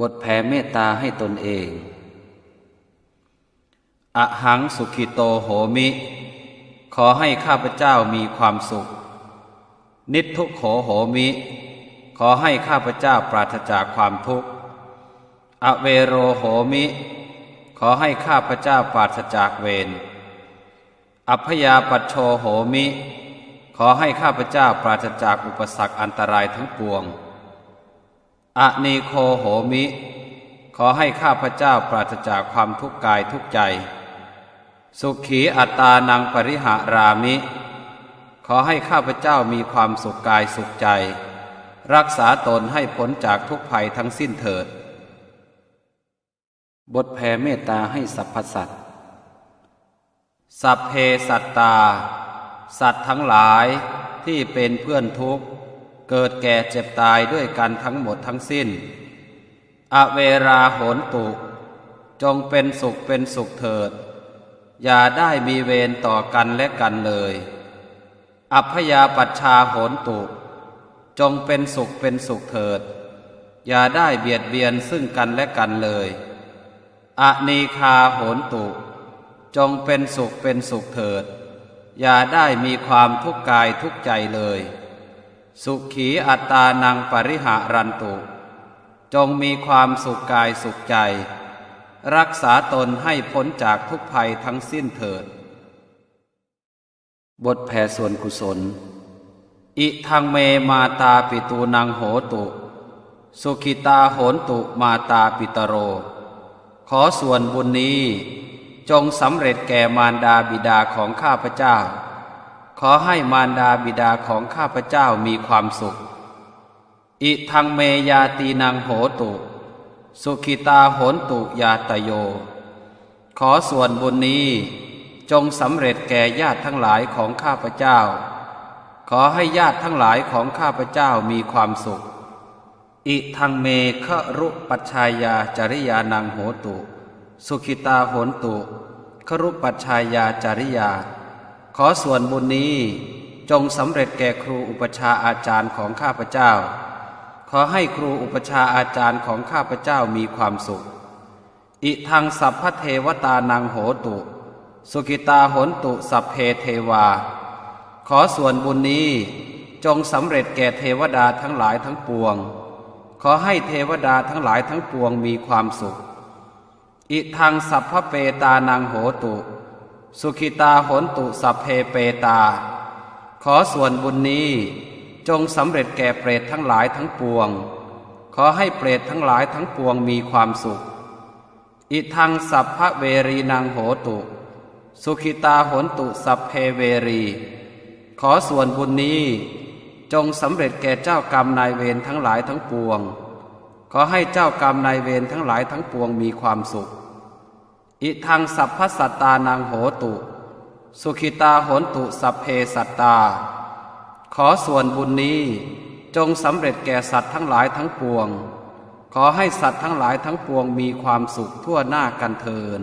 บทแผ่เมตตาให้ตนเอง อหังสุขิโตโหมิ ขอให้ข้าพเจ้ามีความสุข นิทุกโขโหมิ ขอให้ข้าพเจ้าปราศจากความทุกข์ อเวโรโหมิ ขอให้ข้าพเจ้าปราศจากเวร อัพยาปัชโชโหมิ ขอให้ข้าพเจ้าปราศจากอุปสรรคอันตรายทั้งปวง อนีโคโหมิ ขอให้ข้าพเจ้าปราศจากความทุกข์กายทุกใจ สุขีอัตตานังปริหารามิ ขอให้ข้าพเจ้ามีความสุขกายสุขใจ รักษาตนให้พ้นจากทุกภัยทั้งสิ้นเถิด บทแผ่เมตตาให้สรรพสัตว์สัพเพสัตตา สัตว์ทั้งหลายที่เป็นเพื่อนทุกข์ เกิดแก่เจ็บตายด้วยกันทั้งหมดทั้งสิ้น อเวราโหนตุ จงเป็นสุขเป็นสุขเถิด อย่าได้มีเวรต่อกันและกันเลย อัพยาปัชชาโหนตุ จงเป็นสุขเป็นสุขเถิด อย่าได้เบียดเบียนซึ่งกันและกันเลยอนีคาโหนตุ จงเป็นสุขเป็นสุขเถิด อย่าได้มีความทุกข์กายทุกใจเลย สุขีอัตตานังปริหารันตุ จงมีความสุขกายสุขใจ รักษาตนให้พ้นจากทุกภัยทั้งสิ้นเถิด บทแผ่ส่วนกุศล อิทังเมมาตาปิตูนังโหตุ สุขิตาโหนตุมาตาปิตโร ขอส่วนบุญนี้จงสำเร็จแก่มารดาบิดาของข้าพเจ้า ขอให้มารดาบิดาของข้าพเจ้ามีความสุข อิทังเมยาตีนังโหตุ สุขิตาโหนตุยาตโย ขอส่วนบุญนี้จงสำเร็จแก่ญาติทั้งหลายของข้าพเจ้า ขอให้ญาติทั้งหลายของข้าพเจ้ามีความสุข อิทังเมฆรุปัชชายาจริยานังโหตุ สุขิตาโหนตุ ครุปัชชายาจริยา ขอส่วนบุญนี้จงสำเร็จแก่ครูอุปชาอาจารย์ของข้าพเจ้า ขอให้ครูอุปชาอาจารย์ของข้าพเจ้ามีความสุข อิทังสัพพเทวตานังโหตุ สุกิตาโหนตุสัพเพเทวา ขอส่วนบุญนี้จงสำเร็จแก่เทวดาทั้งหลายทั้งปวง ขอให้เทวดาทั้งหลายทั้งปวงมีความสุข อิทังสัพพเปตานังโหตุ สุขิตาโหนตุสัพเพเปตา ขอส่วนบุญนี้จงสำเร็จแก่เปรตทั้งหลายทั้งปวง ขอให้เปรตทั้งหลายทั้งปวงมีความสุข อิทังสัพพะเวรีนังโหตุ สุขิตาโหนตุสัพเพเวรี ขอส่วนบุญนี้จงสำเร็จแก่เจ้ากรรมนายเวรทั้งหลายทั้งปวง ขอให้เจ้ากรรมนายเวรทั้งหลายทั้งปวงมีความสุข อิทังสัพพสัตตานังโหตุ สุขิตาโหนตุสัพเพสัตตา ขอส่วนบุญนี้จงสำเร็จแก่สัตว์ทั้งหลายทั้งปวง ขอให้สัตว์ทั้งหลายทั้งปวงมีความสุขทั่วหน้ากันเทิน